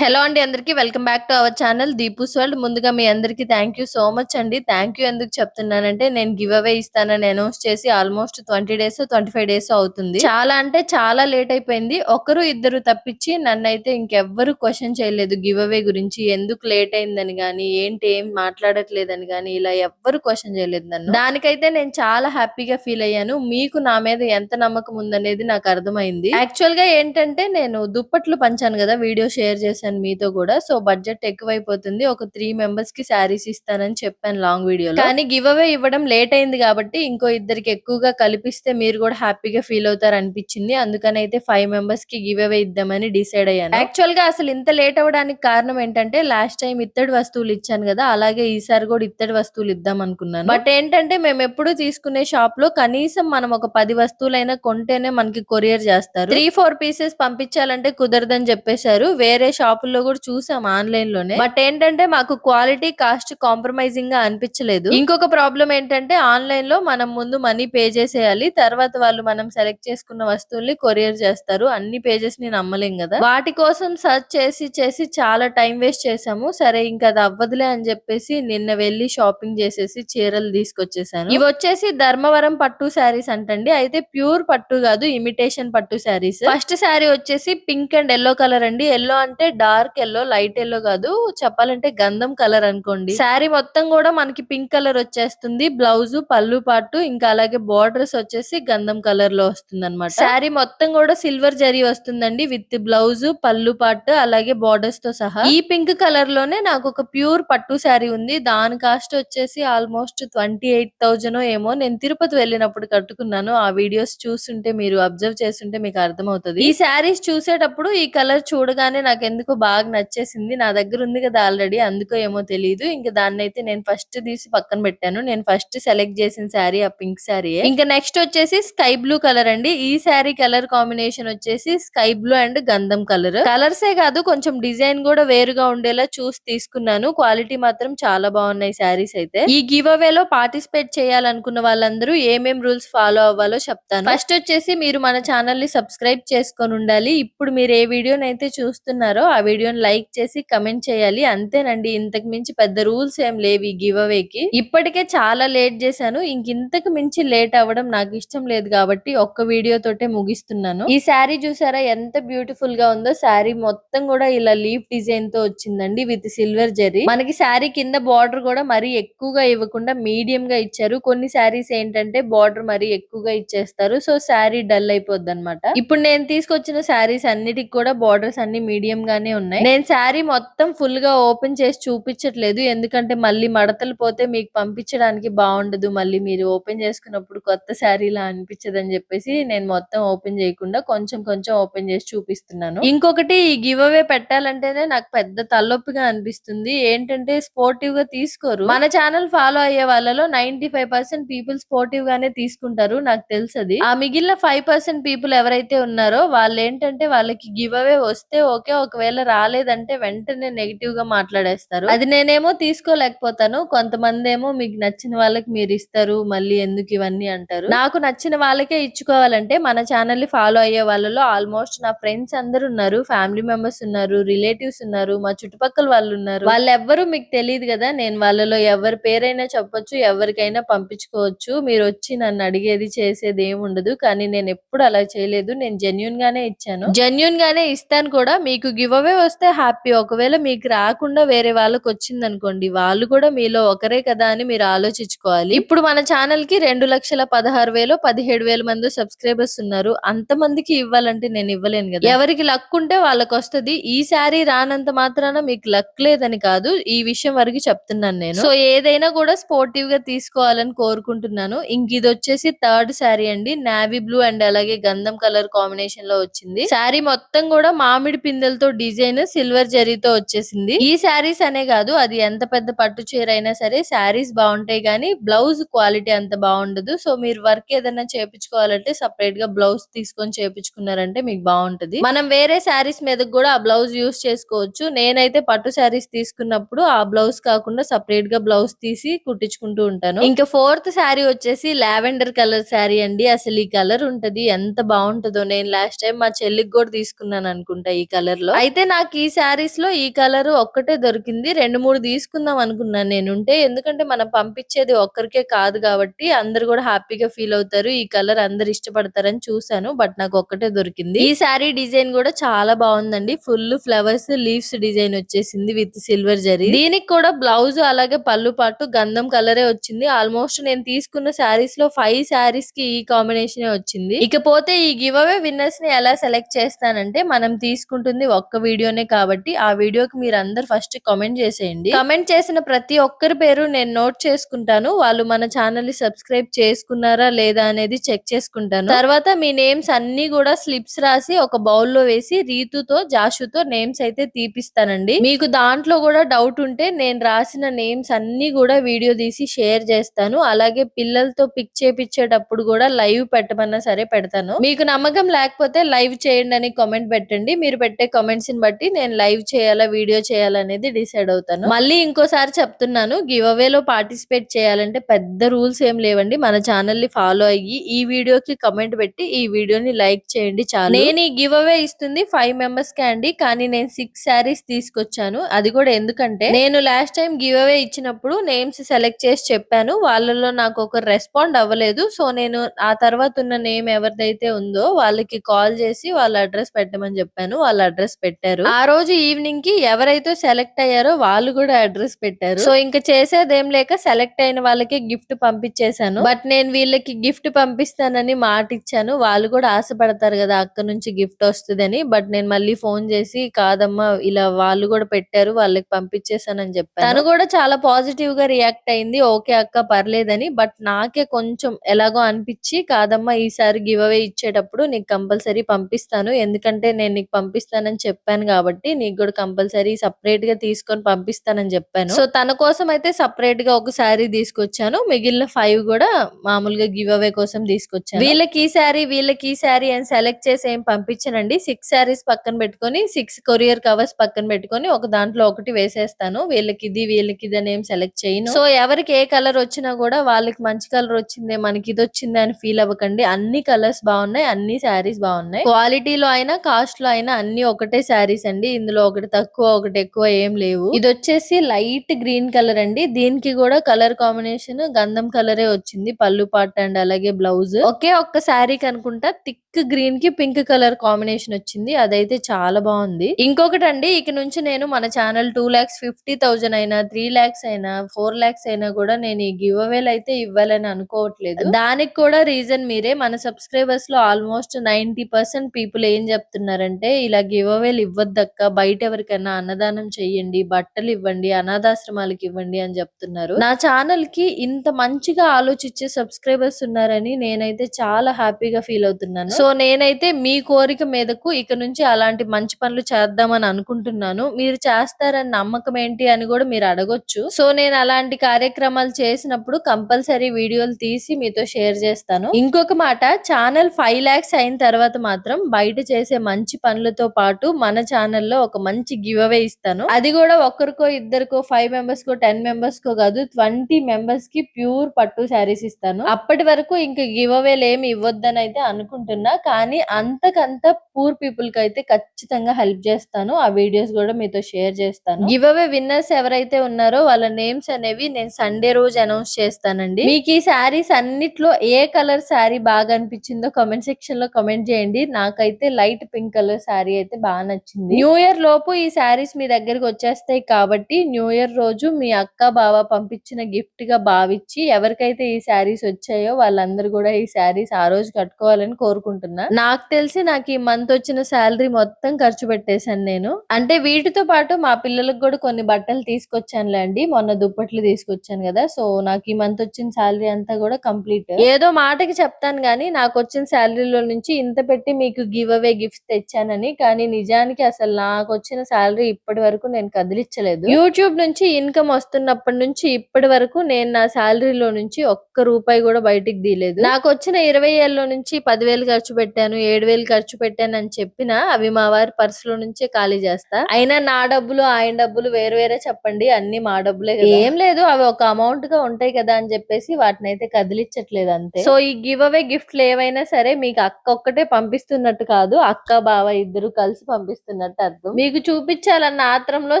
Hello అండి అందరికీ welcome back to our channel Deepu's world. ముందుగా మీ అందరికీ థ్యాంక్ యూ సో మచ్ అండి. థ్యాంక్ యూ ఎందుకు చెప్తున్నానంటే నేను గివ్ అవే ఇస్తానని అనౌన్స్ చేసి almost twenty days twenty five days అవుతుంది. చాలా అంటే చాలా లేట్ అయిపోయింది. ఒకరు ఇద్దరు తప్పించి నన్ను అయితే ఇంకెవ్వరు క్వశ్చన్ చేయలేదు గివ్ అవే గురించి. ఎందుకు లేట్ అయిందని కానీ ఏంటి ఏం మాట్లాడట్లేదని కానీ ఇలా ఎవ్వరు క్వశ్చన్ చేయలేదు నన్ను. దానికైతే నేను చాలా హ్యాపీగా ఫీల్ అయ్యాను. మీకు నా మీద ఎంత నమ్మకం ఉందనేది నాకు అర్థమైంది. యాక్చువల్గా ఏంటంటే నేను దుప్పట్లు పంచాను కదా వీడియో షేర్ చేశాను. మీతో కూడా. సో బడ్జెట్ ఎక్కువైపోతుంది. ఒక త్రీ మెంబర్స్కి శారీస్ ఇస్తానని చెప్పాను లాంగ్ వీడియోలో కానీ గివ్ అవే ఇవ్వడం లేట్ అయింది కాబట్టి ఇంకో ఇద్దరికి ఎక్కువగా కలిపిస్తే మీరు కూడా హ్యాపీగా ఫీల్ అవుతారు అనిపించింది అందుకని అయితే ఫైవ్ మెంబర్స్కి గివ్ అవే ఇద్దామని డిసైడ్ అయ్యాను. యాక్చువల్గా అసలు ఇంత లేట్ అవ్వడానికి కారణం ఏంటంటే లాస్ట్ టైం ఇత్తడి వస్తువులు ఇచ్చాను కదా అలాగే ఈసారి కూడా ఇత్తడి వస్తువులు ఇద్దాం అనుకున్నాను. బట్ ఏంటంటే మేము ఎప్పుడు తీసుకునే షాప్లో కనీసం మనం ఒక పది వస్తువులైనా కొంటేనే మనకి కొరియర్ చేస్తారు. త్రీ ఫోర్ పీసెస్ పంపించాలంటే కుదరదని చెప్పేశారు. వేరే షాప్ షాపుల్లో కూడా చూసాం ఆన్లైన్లోనే బట్ ఏంటంటే మాకు క్వాలిటీ కాస్ట్ కాంప్రమైజింగ్గా అనిపించలేదు. ఇంకొక ప్రాబ్లం ఏంటంటే ఆన్లైన్లో మనం ముందు మనీ పే చేసేయాలి. తర్వాత వాళ్ళు మనం సెలెక్ట్ చేసుకున్న వస్తువుల్ని కొరియర్ చేస్తారు. అన్ని పేజెస్ని నమ్మలేం కదా. వాటి కోసం సర్చ్ చేసి చేసి చాలా టైం వేస్ట్ చేసాము సరే ఇంకా అది అవ్వదులే అని చెప్పేసి నిన్న వెళ్ళి షాపింగ్ చేసేసి చీరలు తీసుకొచ్చేసాను. ఇవి వచ్చేసి ధర్మవరం పట్టు శారీస్ అంటండి. అయితే ప్యూర్ పట్టు కాదు ఇమిటేషన్ పట్టు శారీస్. ఫస్ట్ శారీ వచ్చేసి పింక్ అండ్ ఎల్లో కలర్ అండి. ఎల్లో అంటే డార్క్ ఎల్లో లైట్ ఎల్లో కాదు. చెప్పాలంటే గంధం కలర్ అనుకోండి. శారీ మొత్తం కూడా మనకి పింక్ కలర్ వచ్చేస్తుంది. బ్లౌజ్ పళ్ళు పాటు ఇంకా అలాగే బార్డర్స్ వచ్చేసి గంధం కలర్లో వస్తుంది అనమాట శారీ మొత్తం కూడా సిల్వర్ జరీ వస్తుందండి విత్ బ్లౌజ్ పళ్ళు పాటు అలాగే బార్డర్స్తో సహా. ఈ పింక్ కలర్లోనే నాకు ఒక ప్యూర్ పట్టు శారీ ఉంది. దాని కాస్ట్ వచ్చేసి ఆల్మోస్ట్ ట్వంటీ ఎయిట్ థౌజండ్ ఏమో. నేను తిరుపతి వెళ్ళినప్పుడు కట్టుకున్నాను. ఆ వీడియోస్ చూస్తుంటే మీరు అబ్జర్వ్ చేస్తుంటే మీకు అర్థమవుతుంది. ఈ శారీస్ చూసేటప్పుడు ఈ కలర్ చూడగానే నాకు ఎందుకో బాగా నచ్చేసింది. నా దగ్గర ఉంది కదా ఆల్రెడీ అందుకో ఏమో తెలియదు ఇంకా దాన్ని అయితే నేను ఫస్ట్ తీసి పక్కన పెట్టాను. నేను ఫస్ట్ సెలెక్ట్ చేసిన శారీ ఆ పింక్ శారీ ఇంకా నెక్స్ట్ వచ్చేసి స్కై బ్లూ కలర్ అండి. ఈ శారీ కలర్ కాంబినేషన్ వచ్చేసి స్కై బ్లూ అండ్ గంధం కలర్ కలర్సే కాదు కొంచెం డిజైన్ కూడా వేరుగా ఉండేలా చూసి తీసుకున్నాను. క్వాలిటీ మాత్రం చాలా బాగున్నాయి శారీస్ అయితే. ఈ గివ్ అవే లో పార్టిసిపేట్ చేయాలనుకున్న వాళ్ళందరూ ఏమేం రూల్స్ ఫాలో అవ్వాలో చెప్తాను. ఫస్ట్ వచ్చేసి మీరు మన ఛానల్ని సబ్స్క్రైబ్ చేసుకొని ఉండాలి. ఇప్పుడు మీరు ఏ వీడియోనైతే చూస్తున్నారో ఆ వీడియోని లైక్ చేసి కమెంట్ చేయాలి. అంతేనండి ఇంతకు మించి పెద్ద రూల్స్ ఏం లేవు ఈ గివ్ అవేకి ఇప్పటికే చాలా లేట్ చేశాను. ఇంకింతకు మించి లేట్ అవ్వడం నాకు ఇష్టం లేదు కాబట్టి ఒక్క వీడియో తోటే ముగిస్తున్నాను. ఈ శారీ చూసారా ఎంత బ్యూటిఫుల్గా ఉందో. శారీ మొత్తం కూడా ఇలా లీఫ్ డిజైన్తో వచ్చిందండి విత్ సిల్వర్ జరీ. మనకి శారీ కింద బార్డర్ కూడా మరీ ఎక్కువగా ఇవ్వకుండా మీడియం గా ఇచ్చారు. కొన్ని శారీస్ ఏంటంటే బార్డర్ మరీ ఎక్కువగా ఇచ్చేస్తారు. సో శారీ డల్ అయిపోద్ది అనమాట ఇప్పుడు నేను తీసుకొచ్చిన శారీస్ అన్నిటికి కూడా బార్డర్స్ అన్ని మీడియం గానే ఉన్నాయి. నేను శారీ మొత్తం ఫుల్గా ఓపెన్ చేసి చూపించట్లేదు. ఎందుకంటే మళ్ళీ మడతలు పోతే మీకు పంపించడానికి బాగుండదు. మళ్ళీ మీరు ఓపెన్ చేసుకున్నప్పుడు కొత్త శారీలా అనిపించదు అని చెప్పేసి నేను మొత్తం ఓపెన్ చేయకుండా కొంచెం కొంచెం ఓపెన్ చేసి చూపిస్తున్నాను. ఇంకొకటి ఈ గివ్ అవే పెట్టాలంటేనే నాకు పెద్ద తలొప్పిగా అనిపిస్తుంది. ఏంటంటే స్పోర్టివ్గా తీసుకోరు. మన ఛానల్ ఫాలో అయ్యే వాళ్ళలో ninety five percent people sportive గానే తీసుకుంటారు నాకు తెలుసది. ఆ మిగిలిన ఫైవ్ పర్సెంట్ పీపుల్ ఎవరైతే ఉన్నారో వాళ్ళు ఏంటంటే వాళ్ళకి గివ్ అవే వస్తే ఓకే ఒకవేళ రాలేదంటే వెంటనే నెగిటివ్గా మాట్లాడేస్తారు. అది నేనేమో తీసుకోలేకపోతాను. కొంతమంది ఏమో మీకు నచ్చిన వాళ్ళకి మీరు ఇస్తారు మళ్ళీ ఎందుకు ఇవన్నీ అంటారు. నాకు నచ్చిన వాళ్ళకే ఇచ్చుకోవాలంటే మన ఛానల్ని ఫాలో అయ్యే వాళ్ళలో ఆల్మోస్ట్ నా ఫ్రెండ్స్ అందరు ఉన్నారు. ఫ్యామిలీ మెంబర్స్ ఉన్నారు రిలేటివ్స్ ఉన్నారు మా చుట్టుపక్కల వాళ్ళు ఉన్నారు. వాళ్ళెవ్వరూ మీకు తెలియదు కదా నేను వాళ్ళలో ఎవరి పేరైనా చెప్పొచ్చు ఎవరికైనా పంపించుకోవచ్చు. మీరు వచ్చి నన్ను అడిగేది చేసేది ఏముండదు కానీ నేను ఎప్పుడు అలా చేయలేదు. నేను జెన్యున్ గానే ఇచ్చాను. జెన్యున్ గానే ఇస్తాను కూడా. మీకు గివ్ అవే వస్తే హ్యాపీ ఒకవేళ మీకు రాకుండా వేరే వాళ్ళకి వచ్చింది అనుకోండి వాళ్ళు కూడా మీలో ఒకరే కదా అని మీరు ఆలోచించుకోవాలి. ఇప్పుడు మన ఛానల్కి రెండు లక్షల పదహారు వేలు పదిహేడు వేల మంది సబ్స్క్రైబర్స్ ఉన్నారు. అంత మందికి ఇవ్వాలంటే నేను ఇవ్వలేను కదా. ఎవరికి లక్ ఉంటే వాళ్ళకి వస్తది. ఈసారి రానంత మాత్రాన మీకు లక్ లేదని కాదు ఈ విషయం వరకు చెప్తున్నాను నేను. సో ఏదైనా కూడా స్పోర్టివ్గా తీసుకోవాలని కోరుకుంటున్నాను. ఇంక ఇది వచ్చేసి థర్డ్ శారీ అండి. నావీ బ్లూ అండ్ అలాగే గంధం కలర్ కాంబినేషన్లో వచ్చింది. శారీ మొత్తం కూడా మామిడి పిందెలతో డిజైన్ సిల్వర్ జరీతో వచ్చేసింది. ఈ శారీస్ అనే కాదు అది ఎంత పెద్ద పట్టు చీర అయినా సరే శారీస్ బాగుంటాయి కానీ బ్లౌజ్ క్వాలిటీ అంత బాగుండదు. సో మీరు వర్క్ ఏదైనా చేపించుకోవాలంటే సపరేట్గా బ్లౌజ్ తీసుకొని చేపించుకున్నారంటే మీకు బాగుంటది. మనం వేరే శారీస్ మీద కూడా ఆ బ్లౌజ్ యూస్ చేసుకోవచ్చు. నేనైతే పట్టు శారీస్ తీసుకున్నప్పుడు ఆ బ్లౌజ్ కాకుండా సపరేట్గా బ్లౌజ్ తీసి కుట్టించుకుంటూ ఉంటాను. ఇంకా ఫోర్త్ శారీ వచ్చేసి లావెండర్ కలర్ శారీ అండి. అసలు ఈ కలర్ ఉంటది ఎంత బాగుంటుందో. నేను లాస్ట్ టైం మా చెల్లికి కూడా తీసుకున్నాను అనుకుంటా ఈ కలర్లో అయితే నాకు ఈ శారీస్లో ఈ కలర్ ఒక్కటే దొరికింది. రెండు మూడు తీసుకుందాం అనుకున్నాను నేనుంటే. ఎందుకంటే మనం పంపించేది ఒక్కరికే కాదు కాబట్టి అందరు కూడా హ్యాపీగా ఫీల్ అవుతారు. ఈ కలర్ అందరు ఇష్టపడతారని చూసాను బట్ నాకు ఒక్కటే దొరికింది. ఈ శారీ డిజైన్ కూడా చాలా బాగుందండి. ఫుల్ ఫ్లవర్స్ లీవ్స్ డిజైన్ వచ్చేసింది విత్ సిల్వర్ జరీ. దీనికి కూడా బ్లౌజ్ అలాగే పళ్ళు పాటు గంధం కలరే వచ్చింది. ఆల్మోస్ట్ నేను తీసుకున్న శారీస్లో ఫైవ్ శారీస్కి ఈ కాంబినేషన్ వచ్చింది. ఇకపోతే ఈ గివ్ అవే విన్నర్స్ని ఎలా సెలెక్ట్ చేస్తానంటే మనం తీసుకుంటుంది ఒక్క వీడియో వీడియోనే కాబట్టి ఆ వీడియోకి మీరు అందరు ఫస్ట్ కామెంట్ చేసేయండి. కామెంట్ చేసిన ప్రతి ఒక్కరి పేరు నేను నోట్ చేసుకుంటాను. వాళ్ళు మన ఛానల్ని సబ్స్క్రైబ్ చేసుకున్నారా లేదా అనేది చెక్ చేసుకుంటాను. తర్వాత మీ నేమ్స్ అన్ని కూడా స్లిప్స్ రాసి ఒక బౌల్లో వేసి రీతుతో జాషుతో నేమ్స్ అయితే తీపిస్తానండి. మీకు దాంట్లో కూడా డౌట్ ఉంటే నేను రాసిన నేమ్స్ అన్ని కూడా వీడియో తీసి షేర్ చేస్తాను. అలాగే పిల్లలతో పిక్ చేపించేటప్పుడు కూడా లైవ్ పెట్టమన్నా సరే పెడతాను. మీకు నమ్మకం లేకపోతే లైవ్ చేయండి అని కామెంట్ పెట్టండి. మీరు పెట్టే కామెంట్స్ని బట్టి నేను లైవ్ చేయాలా వీడియో చేయాలనేది డిసైడ్ అవుతాను. మళ్ళీ ఇంకోసారి చెప్తున్నాను గివ్ అవే లో పార్టిసిపేట్ చేయాలంటే పెద్ద రూల్స్ ఏం లేవండి. మన ఛానల్ని ఫాలో అయ్యి ఈ వీడియోకి కమెంట్ పెట్టి ఈ వీడియోని లైక్ చేయండి చాలు. నేను ఈ గివ్ అవే ఇస్తుంది ఫైవ్ మెంబర్స్కి అండి కానీ నేను సిక్స్ శారీస్ తీసుకొచ్చాను. అది కూడా ఎందుకంటే నేను లాస్ట్ టైం గివ్ అవే ఇచ్చినప్పుడు నేమ్స్ సెలెక్ట్ చేసి చెప్పాను. వాళ్ళలో నాకు ఒక రెస్పాండ్ అవ్వలేదు. సో నేను ఆ తర్వాత ఉన్న నేమ్ ఎవరిదైతే ఉందో వాళ్ళకి కాల్ చేసి వాళ్ళ అడ్రస్ పెట్టమని చెప్పాను. వాళ్ళ అడ్రస్ పెట్టారు. ఆ రోజు ఈవినింగ్కి ఎవరైతే సెలెక్ట్ అయ్యారో వాళ్ళు కూడా అడ్రస్ పెట్టారు. సో ఇంకా చేసేదేం లేక సెలెక్ట్ అయిన వాళ్ళకి గిఫ్ట్ పంపించేశాను. బట్ నేను వీళ్ళకి గిఫ్ట్ పంపిస్తానని మాట ఇచ్చాను వాళ్ళు కూడా ఆశపడతారు కదా అక్క నుంచి గిఫ్ట్ వస్తుందని. బట్ నేను మళ్ళీ ఫోన్ చేసి కాదమ్మా ఇలా వాళ్ళు కూడా పెట్టారు వాళ్ళకి పంపించేసానని చెప్పాను. తను కూడా చాలా పాజిటివ్గా రియాక్ట్ అయింది. ఓకే అక్క పర్లేదని. బట్ నాకే కొంచెం ఎలాగో అనిపించి కాదమ్మా ఈసారి గివ్ అవే ఇచ్చేటప్పుడు నీకు కంపల్సరీ పంపిస్తాను. ఎందుకంటే నేను నీకు పంపిస్తానని చెప్పాను కాబట్టి నీకు కూడా కంపల్సరీ సపరేట్గా తీసుకొని పంపిస్తానని చెప్పాను. సో తన కోసం అయితే సపరేట్గా ఒక శారీ తీసుకొచ్చాను. మిగిలిన ఫైవ్ కూడా మామూలుగా గివ్ అవే కోసం తీసుకొచ్చాను. వీళ్ళకి ఈ శారీ వీళ్ళకి ఈ శారీ అని సెలెక్ట్ చేసి ఏం పంపించనండి. సిక్స్ శారీస్ పక్కన పెట్టుకొని సిక్స్ కొరియర్ కవర్స్ పక్కన పెట్టుకొని ఒక దాంట్లో ఒకటి వేసేస్తాను. వీళ్ళకి ఇది వీళ్ళకి ఇది అని ఏం సెలెక్ట్ చేయను. సో ఎవరికి ఏ కలర్ వచ్చినా కూడా వాళ్ళకి మంచి కలర్ వచ్చిందే మనకి ఇది వచ్చిందే అని ఫీల్ అవ్వకండి. అన్ని కలర్స్ బాగున్నాయి అన్ని శారీస్ బాగున్నాయి. క్వాలిటీలో అయినా కాస్ట్లో అయినా అన్ని ఒకటే శారీస్ అండి. ఇందులో ఒకటి తక్కువ ఒకటి ఎక్కువ ఏం లేవు. ఇది వచ్చేసి లైట్ గ్రీన్ కలర్ అండి. దీనికి కూడా కలర్ కాంబినేషన్ గంధం కలరే వచ్చింది. పళ్ళు పాట అండ్ అలాగే బ్లౌజ్. ఒకే ఒక్క శారీకి అనుకుంటా థిక్ గ్రీన్కి పింక్ కలర్ కాంబినేషన్ వచ్చింది. అదైతే చాలా బాగుంది. ఇంకొకటి అండి ఇక నుంచి నేను మన channel two lakhs fifty thousand అయినా త్రీ లాక్స్ అయినా ఫోర్ లాక్స్ అయినా కూడా నేను ఈ గివ్ అవేలు అయితే ఇవ్వాలని అనుకోవట్లేదు. దానికి కూడా రీజన్ మీరే. మన సబ్స్క్రైబర్స్లో ఆల్మోస్ట్ నైన్టీ పర్సెంట్ పీపుల్ ఏం చెప్తున్నారంటే ఇలా గివ్ అవేలు ఇవ్వద్దక్క బయట ఎవరికైనా అన్నదానం చేయండి బట్టలు ఇవ్వండి అనాథాశ్రమాలకు ఇవ్వండి అని చెప్తున్నారు. నా ఛానల్కి ఇంత మంచిగా ఆలోచించే సబ్స్క్రైబర్స్ ఉన్నారని నేనైతే చాలా హ్యాపీగా ఫీల్ అవుతున్నాను. సో నేనైతే మీ కోరిక మీదకు ఇక నుంచి అలాంటి మంచి పనులు చేద్దామని అనుకుంటున్నాను. మీరు చేస్తారని నమ్మకం ఏంటి అని కూడా మీరు అడగొచ్చు. సో నేను అలాంటి కార్యక్రమాలు చేసినప్పుడు కంపల్సరీ వీడియోలు తీసి మీతో షేర్ చేస్తాను. ఇంకొక మాట ఛానల్ ఫైవ్ లాక్స్ అయిన తర్వాత మాత్రం బయట చేసే మంచి పనులతో పాటు మన ఛానల్లో ఒక మంచి గివ్ అవే ఇస్తాను. అది కూడా ఒక్కరికో ఇద్దరికో ఫైవ్ మెంబర్స్ కో టెన్ మెంబర్స్ కో కాదు ట్వంటీ మెంబర్స్కి ప్యూర్ పట్టు శారీస్ ఇస్తాను. అప్పటి వరకు ఇంకా గివ్ అవేలు ఏమి ఇవ్వద్దని అయితే అనుకుంటున్నా కానీ అంతకంత పూర్ పీపుల్కి అయితే ఖచ్చితంగా హెల్ప్ చేస్తాను. ఆ వీడియోస్ కూడా మీతో షేర్ చేస్తాను. గివ్ అవే విన్నర్స్ ఎవరైతే ఉన్నారో వాళ్ళ నేమ్స్ అనేవి నేను సండే రోజు అనౌన్స్ చేస్తానండి. మీకు ఈ శారీస్ అన్నిట్లో ఏ కలర్ శారీ బాగా అనిపించిందో కామెంట్ సెక్షన్లో కామెంట్ చేయండి. నాకైతే లైట్ పింక్ కలర్ శారీ అయితే బాగా నచ్చింది. న్యూ ఇయర్ లోపు ఈ శారీస్ మీ దగ్గరికి వచ్చేస్తాయి కాబట్టి న్యూ ఇయర్ రోజు మీ అక్క బావ పంపించిన గిఫ్ట్గా భావించి ఎవరికైతే ఈ శారీస్ వచ్చాయో వాళ్ళందరూ కూడా ఈ శారీస్ ఆ రోజు కట్టుకోవాలని కోరుకుంటున్నా. నాకు తెలిసి నాకు ఈ మంత్ వచ్చిన శాలరీ మొత్తం ఖర్చు పెట్టేశాను నేను. అంటే వీటితో పాటు మా పిల్లలకు కూడా కొన్ని బట్టలు తీసుకొచ్చానులే అండి. మొన్న దుప్పట్లు తీసుకొచ్చాను కదా సో నాకు ఈ మంత్ వచ్చిన శాలరీ అంతా కూడా కంప్లీట్ ఏదో మాటకి చెప్తాను కానీ నాకు వచ్చిన శాలరీలో నుంచి ఇంత పెట్టి మీకు గివ్ అవే గిఫ్ట్స్ తెచ్చానని కానీ నిజానికి అసలు నాకు వచ్చిన శాలరీ ఇప్పటి వరకు నేను కదిలించలేదు యూట్యూబ్ నుంచి ఇన్కమ్ వస్తున్నప్పటి నుంచి ఇప్పటి వరకు నేను నా శాలరీలో నుంచి ఒక్క రూపాయి కూడా బయటికి తీయలేదు. నాకు వచ్చిన ఇరవై ఏళ్ళలో నుంచి పదివేలు ఖర్చు పెట్టాను ఏడు వేలు ఖర్చు పెట్టాను అని చెప్పినా అవి మా వారి పర్సులో నుంచే ఖాళీ చేస్తా. అయినా నా డబ్బులు ఆయన డబ్బులు వేరు వేరే చెప్పండి అన్ని మా డబ్బులే ఏం లేదు అవి ఒక అమౌంట్గా ఉంటాయి కదా అని చెప్పేసి వాటిని అయితే కదిలించట్లేదు అంతే. సో ఈ గివ్ అవే గిఫ్ట్లు ఏవైనా సరే మీకు అక్క ఒక్కటే పంపిస్తున్నట్టు కాదు అక్క బావ ఇద్దరు కలిసి పంపిస్తున్నారు. అన్నట్టు అర్థం. మీకు చూపించాలన్న ఆత్రంలో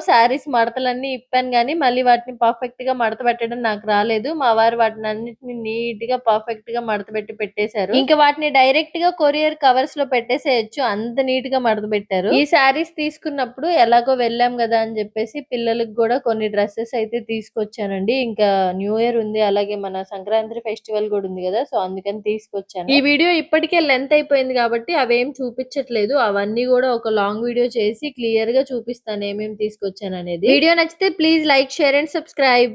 శారీస్ మడతలన్నీ ఇప్పాను గానీ మళ్ళీ వాటిని పర్ఫెక్ట్గా మడత పెట్టడం నాకు రాలేదు. మా వారు వాటిని అన్నిటిని నీట్గా పర్ఫెక్ట్గా మడత పెట్టి పెట్టేశారు. ఇంకా వాటిని డైరెక్ట్గా కొరియర్ కవర్స్లో పెట్టేసేయచ్చు. అంత నీట్గా మడత పెట్టారు. ఈ శారీస్ తీసుకున్నప్పుడు ఎలాగో వెళ్ళాం కదా అని చెప్పేసి పిల్లలకు కూడా కొన్ని డ్రెస్సెస్ అయితే తీసుకొచ్చానండి. ఇంకా న్యూ ఇయర్ ఉంది. అలాగే మన సంక్రాంతి ఫెస్టివల్ కూడా ఉంది కదా సో అందుకని తీసుకొచ్చాను. ఈ వీడియో ఇప్పటికే లెంత్ అయిపోయింది కాబట్టి అవేం చూపించట్లేదు. అవన్నీ కూడా ఒక లాంగ్ వీడియో చేసి క్లియర్గా చూపిస్తాను ఏమేమి తీసుకొచ్చాను అనేది వీడియో నచ్చితే please like share and subscribe